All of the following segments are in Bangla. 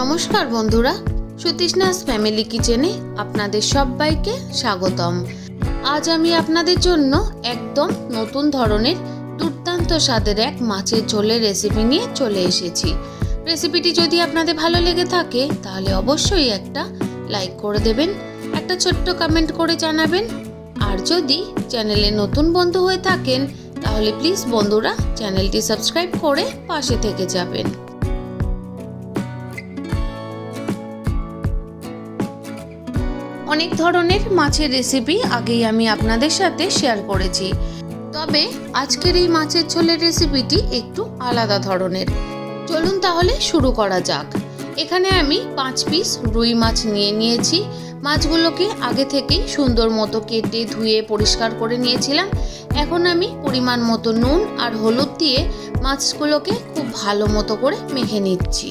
নমস্কার বন্ধুরা, সুতৃষ্ণাস ফ্যামিলি কিচেনে আপনাদের সবাইকে স্বাগতম। আজ আমি আপনাদের জন্য একদম নতুন ধরনের দুর্দান্ত স্বাদের এক মাছের ঝোলের রেসিপি নিয়ে চলে এসেছি। রেসিপিটি যদি আপনাদের ভালো লেগে থাকে, তাহলে অবশ্যই একটা লাইক করে দেবেন, একটা ছোট্ট কমেন্ট করে জানাবেন। আর যদি চ্যানেলে নতুন বন্ধু হয়ে থাকেন, তাহলে প্লিজ বন্ধুরা চ্যানেলটি সাবস্ক্রাইব করে পাশে থেকে যাবেন। অনেক ধরনের মাছের রেসিপি আগেই আমি আপনাদের সাথে শেয়ার করেছি। তবে আজকের এই মাছের ঝোলের রেসিপিটি একটু আলাদা ধরনের। চলুন তাহলে শুরু করা যাক। এখানে আমি পাঁচ পিস রুই মাছ নিয়ে নিয়েছি। মাছগুলোকে আগে থেকেই সুন্দর মতো কেটে ধুয়ে পরিষ্কার করে নিয়েছিলাম। এখন আমি পরিমাণ মতো নুন আর হলুদ দিয়ে মাছগুলোকে খুব ভালো মতো করে মেখে নিচ্ছি।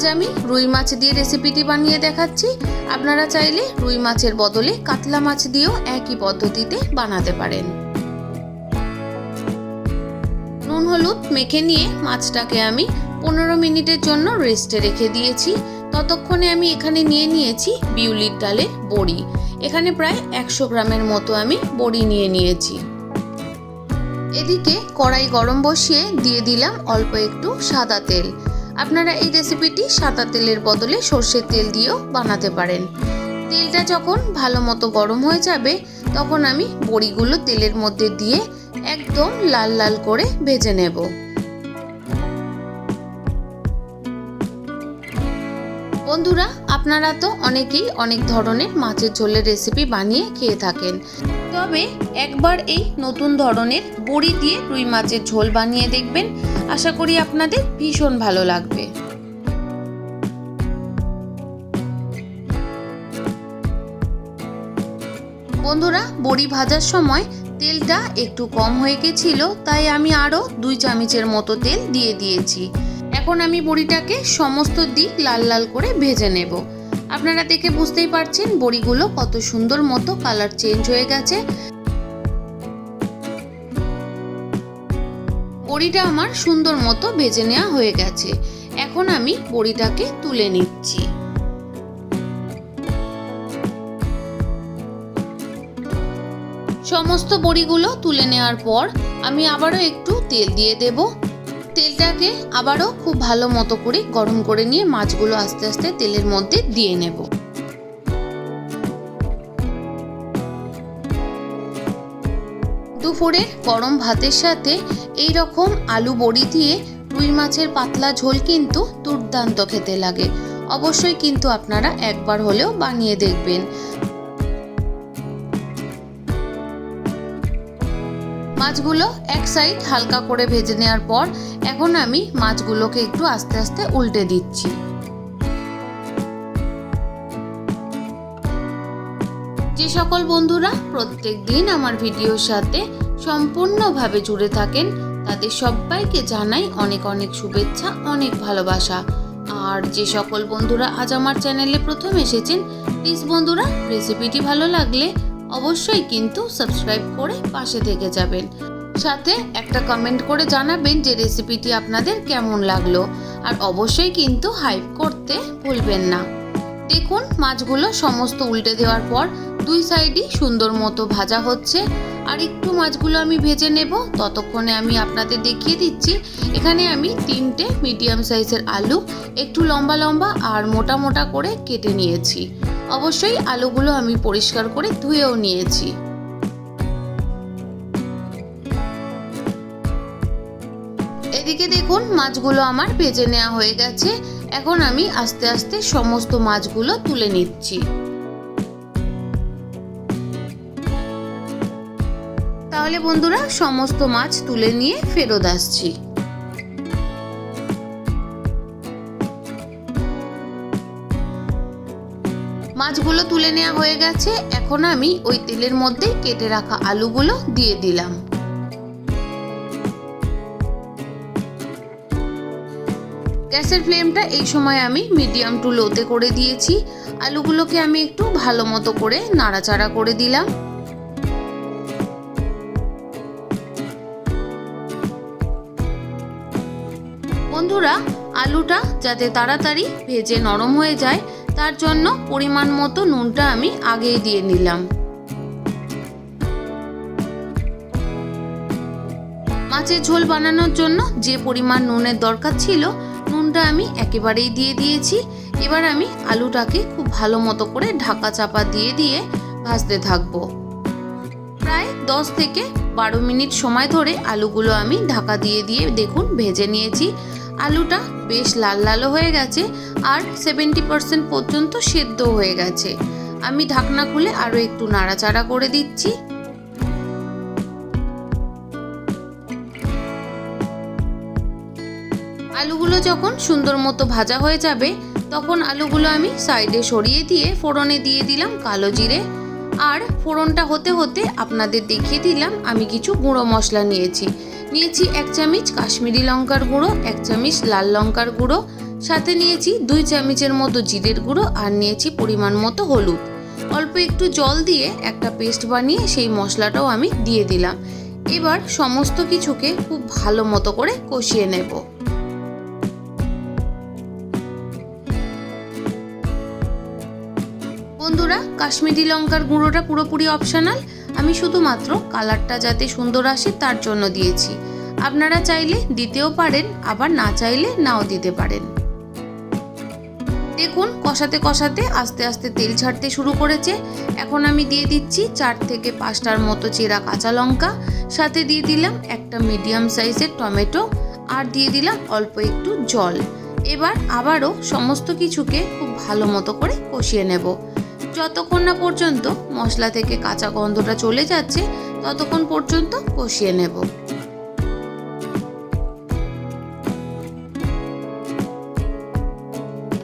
আজ আমি রুই মাছ দিয়ে রেসিপিটি বানিয়ে দেখাচ্ছি। আপনারা চাইলে রুই মাছের বদলে কাতলা মাছ দিয়েও একই পদ্ধতিতে বানাতে পারেন। নুন, হলুদ মেখে নিয়ে মাছটাকে আমি পনেরো মিনিটের জন্য রেস্টে রেখে দিয়েছি। ততক্ষণে আমি এখানে নিয়ে নিয়েছি বিউলির ডালের বড়ি। এখানে প্রায় একশো গ্রামের মতো আমি বড়ি নিয়ে নিয়েছি। এদিকে কড়াই গরম বসিয়ে দিয়ে দিলাম অল্প একটু সাদা তেল। আপনারা এই রেসিপিটি সাদা তেলের বদলে সর্ষের তেল দিয়েও বানাতে পারেন। তেলটা যখন ভালো মতো গরম হয়ে যাবে, তখন আমি বড়িগুলো তেলের মধ্যে দিয়ে একদম লাল লাল করে ভেজে নেব। বন্ধুরা, আপনারা তো অনেকেই অনেক ধরনের মাছের ঝোলের রেসিপি বানিয়ে খেয়ে থাকেন। তবে একবার এই নতুন ধরনের বড়ি দিয়ে রুই মাছের ঝোল বানিয়ে দেখবেন। আশা করি আপনাদের ভীষণ ভালো লাগবে। বন্ধুরা, বড়ি ভাজার সময় তেলটা একটু কম হয়ে গেছিল, তাই আমি আরও দুই চামচের মতো তেল দিয়ে দিয়েছি। এখন আমি বড়িটাকে সমস্ত দিক লাল লাল করে ভেজে নেব। আপনারা দেখে বুঝতেই পারছেন বড়িগুলো কত সুন্দর মতো কালার চেঞ্জ হয়ে গেছে। বড়িটা আমার সুন্দর মতো ভেজে নেওয়া হয়ে গেছে। এখন আমি বড়িটাকে তুলে নিচ্ছি। সমস্ত বড়িগুলো তুলে নেওয়ার পর আমি আবারও একটু তেল দিয়ে দেব। তেলটাকে আবারও খুব ভালো মতো করে গরম করে নিয়ে মাছগুলো আস্তে আস্তে তেলের মধ্যে দিয়ে নেব। দুপুরে গরম ভাতের সাথে এই রকম আলু বড়ি দিয়ে রুই মাছের পাতলা ঝোল কিন্তু দুর্দান্ত খেতে লাগে। অবশ্যই কিন্তু আপনারা একবার হলেও বানিয়ে দেখবেন। মাছগুলো এক সাইড হালকা করে ভেজে নেওয়ার পর এখন আমি মাছগুলোকে একটু আস্তে আস্তে উল্টে দিচ্ছি। যে সকল বন্ধুরা প্রত্যেক দিন আমার ভিডিওর সাথে সম্পূর্ণভাবে জুড়ে থাকেন, তাদের সবাইকে জানাই অনেক অনেক শুভেচ্ছা, অনেক ভালোবাসা। আর যে সকল বন্ধুরা আজ আমার চ্যানেলে প্রথম এসেছেন প্লিজ বন্ধুরা রেসিপিটি ভালো লাগলে অবশ্যই কিন্তু সাবস্ক্রাইব করে পাশে থেকে যাবেন। সাথে একটা কমেন্ট করে জানাবেন যে রেসিপিটি আপনাদের কেমন লাগল। আর অবশ্যই কিন্তু হাইপ করতে ভুলবেন না। দেখুন, মাছগুলো সমস্ত উল্টে দেওয়ার পর দুই সাইডই সুন্দর মতো ভাজা হচ্ছে। আর একটু মাছগুলো আমি ভেজে নেব। ততক্ষণে আমি আপনাদের দেখিয়ে দিচ্ছি। এখানে আমি তিনটে মিডিয়াম সাইজের আলু একটু লম্বা লম্বা আর মোটা মোটা করে কেটে নিয়েছি। অবশ্যই আলুগুলো আমি পরিষ্কার করে ধুয়েও নিয়েছি। এদিকে দেখুন, মাছগুলো আমার ভেজে নেওয়া হয়ে গেছে। এখন আমি আস্তে আস্তে সমস্ত মাছগুলো তুলে নিচ্ছি। তাহলে বন্ধুরা, সমস্ত মাছ তুলে নিয়ে ফেরত আসছি। মাছগুলো তুলে নেওয়া হয়ে গেছে। এখন আমি ওই তেলের মধ্যে কেটে রাখা আলুগুলো দিয়ে দিলাম। গ্যাসের ফ্লেমটা এই সময় আমি মিডিয়াম টু লোতে করে দিয়েছি। আলুগুলোকে আমি একটু ভালো মতো করে নাড়াচাড়া করে দিলাম। বন্ধুরা, আলুটা যাতে তাড়াতাড়ি ভেজে নরম হয়ে যায় তার জন্য পরিমাণ মতো নুনটা আমি আগেই দিয়ে নিলাম। মাছের ঝোল বানানোর জন্য যে পরিমাণ নুনের দরকার ছিল, নুনটা আমি একেবারেই দিয়ে দিয়েছি। এবার আমি আলুটাকে খুব ভালো মতো করে ঢাকা চাপা দিয়ে দিয়ে ভাজতে থাকব। প্রায় দশ থেকে বারো মিনিট সময় ধরে আলুগুলো আমি ঢাকা দিয়ে দিয়ে দেখুন ভেজে নিয়েছি। আলুটা বেশ লাল লালও হয়ে গেছে আর সেভেন্টি পার্সেন্ট পর্যন্ত সেদ্ধ হয়ে গেছে। আমি ঢাকনা খুলে আরও একটু নাড়াচাড়া করে দিচ্ছি। আলুগুলো যখন সুন্দর মতো ভাজা হয়ে যাবে, তখন আলুগুলো আমি সাইডে সরিয়ে দিয়ে ফোড়নে দিয়ে দিলাম কালো জিরে। আর ফোড়নটা হতে হতে আপনাদের দেখিয়ে দিলাম, আমি কিছু গুঁড়ো মশলা নিয়েছি। নিয়েছি এক চামচ কাশ্মীরি লঙ্কার গুঁড়ো, এক চামচ লাল লঙ্কার গুঁড়ো, সাথে নিয়েছি দুই চামচের মতো জিরের গুঁড়ো আর নিয়েছি পরিমাণ মতো হলুদ। অল্প একটু জল দিয়ে একটা পেস্ট বানিয়ে সেই মশলাটাও আমি দিয়ে দিলাম। এবার সমস্ত কিছুকে খুব ভালো মতো করে কষিয়ে নেব। বন্ধুরা, কাশ্মীরি লঙ্কার গুঁড়োটা পুরোপুরি অপশনাল আমি শুধুমাত্র কালারটা যাতে সুন্দর আসে তার জন্য দিয়েছি। আপনারা চাইলে দিতেও পারেন, আবার না চাইলে নাও দিতে পারেন। দেখুন, কষাতে কষাতে আস্তে আস্তে তেল ছাড়তে শুরু করেছে। এখন আমি দিয়ে দিচ্ছি চার থেকে পাঁচটার মতো চেরা কাঁচা লঙ্কা। সাথে দিয়ে দিলাম একটা মিডিয়াম সাইজের টমেটো আর দিয়ে দিলাম অল্প একটু জল। এবার আবারও সমস্ত কিছুকে খুব ভালো মতো করে কষিয়ে নেব। যতক্ষণ না পর্যন্ত মশলা থেকে কাঁচা গন্ধটা চলে যাচ্ছে, ততক্ষণ পর্যন্ত কষিয়ে নেব।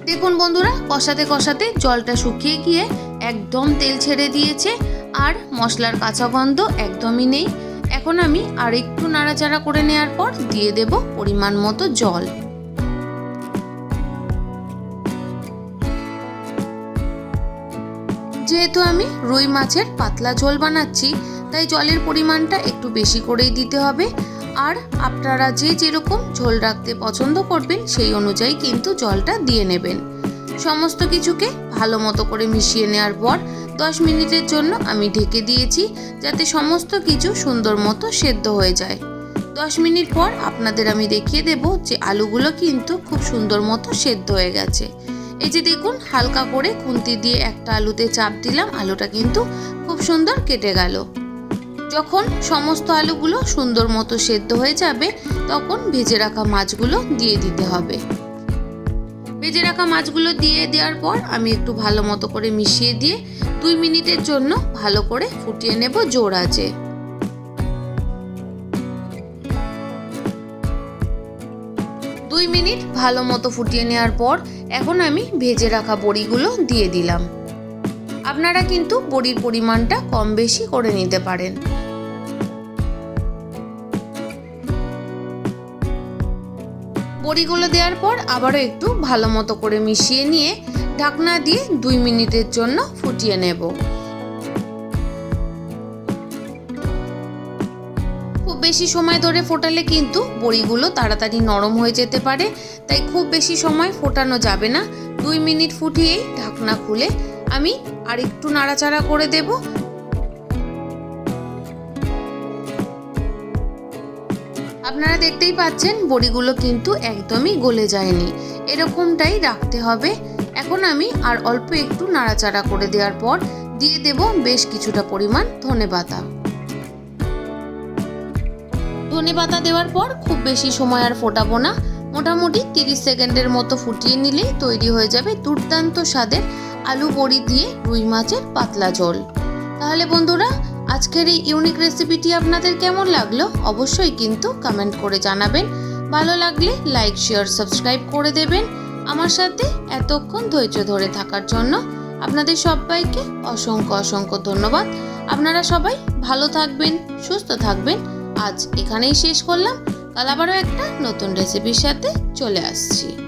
দেখুন বন্ধুরা, কষাতে কষাতে জলটা শুকিয়ে গিয়ে একদম তেল ছেড়ে দিয়েছে, আর মশলার কাঁচা গন্ধ একদমই নেই। এখন আমি আর একটু নাড়াচাড়া করে নেওয়ার পর দিয়ে দেব পরিমাণ মতো জল। যেহেতু আমি রুই মাছের পাতলা ঝোল বানাচ্ছি, তাই জলের পরিমাণটা একটু বেশি করেই দিতে হবে। আর আপনারা যে যেরকম ঝোল রাখতে পছন্দ করবেন, সেই অনুযায়ী কিন্তু জলটা দিয়ে নেবেন। সমস্ত কিছুকে ভালো মতো করে মিশিয়ে নেওয়ার পর দশ মিনিটের জন্য আমি ঢেকে দিয়েছি, যাতে সমস্ত কিছু সুন্দর মতো সেদ্ধ হয়ে যায়। দশ মিনিট পর আপনাদের আমি দেখিয়ে দেব যে আলুগুলো কিন্তু খুব সুন্দর মতো সেদ্ধ হয়ে গেছে। এই যে দেখুন, হালকা করে খুন্তি দিয়ে একটা আলুতে চাপ দিলাম, আলুটা কিন্তু খুব সুন্দর কেটে গেল। যখন সমস্ত আলুগুলো সুন্দর মতো সেদ্ধ হয়ে যাবে, তখন ভেজে রাখা মাছগুলো দিয়ে দিতে হবে। ভেজে রাখা মাছগুলো দিয়ে দেওয়ার পর আমি একটু ভালো মতো করে মিশিয়ে দিয়ে দুই মিনিটের জন্য ভালো করে ফুটিয়ে নেব জোর আছে দুই মিনিট ভালো মতো ফুটিয়ে নেওয়ার পর এখন আমি ভেজে রাখা বড়িগুলো দিয়ে দিলাম। আপনারা কিন্তু বড়ির পরিমাণটা কম বেশি করে নিতে পারেন। বড়িগুলো দেওয়ার পর আবারও একটু ভালো মতো করে মিশিয়ে নিয়ে ঢাকনা দিয়ে দুই মিনিটের জন্য ফুটিয়ে নেব। বেশি সময় ধরে ফোটালে কিন্তু বড়িগুলো তাড়াতাড়ি নরম হয়ে যেতে পারে। তাই খুব বেশি সময় ফোটানো যাবে না। দুই মিনিট ফুটিয়েই ঢাকনা খুলে আমি আর একটু নাড়াচাড়া করে দেব। আপনারা দেখতেই পাচ্ছেন, বড়িগুলো কিন্তু একদমই গলে যায়নি। এরকমটাই রাখতে হবে। এখন আমি আর অল্প একটু নাড়াচাড়া করে দেওয়ার পর দিয়ে দেব বেশ কিছুটা পরিমাণ ধনে পাতা ধনে পাতা দেওয়ার পর খুব বেশি সময় আর ফোটাবো না। মোটামুটি তিরিশ সেকেন্ডের মতো ফুটিয়ে নিলেই তৈরি হয়ে যাবে দুর্দান্ত স্বাদের আলু বড়ি দিয়ে রুই মাছের পাতলা ঝোল। তাহলে বন্ধুরা, আজকের এই ইউনিক রেসিপিটি আপনাদের কেমন লাগল অবশ্যই কিন্তু কমেন্ট করে জানাবেন। ভালো লাগলে লাইক, শেয়ার, সাবস্ক্রাইব করে দেবেন। আমার সাথে এতক্ষণ ধৈর্য ধরে থাকার জন্য আপনাদের সবাইকে অসংখ্য অসংখ্য ধন্যবাদ। আপনারা সবাই ভালো থাকবেন, সুস্থ থাকবেন। আজ এখানেই শেষ করলাম। কাল আবারও একটা নতুন রেসিপির সাথে চলে আসছি।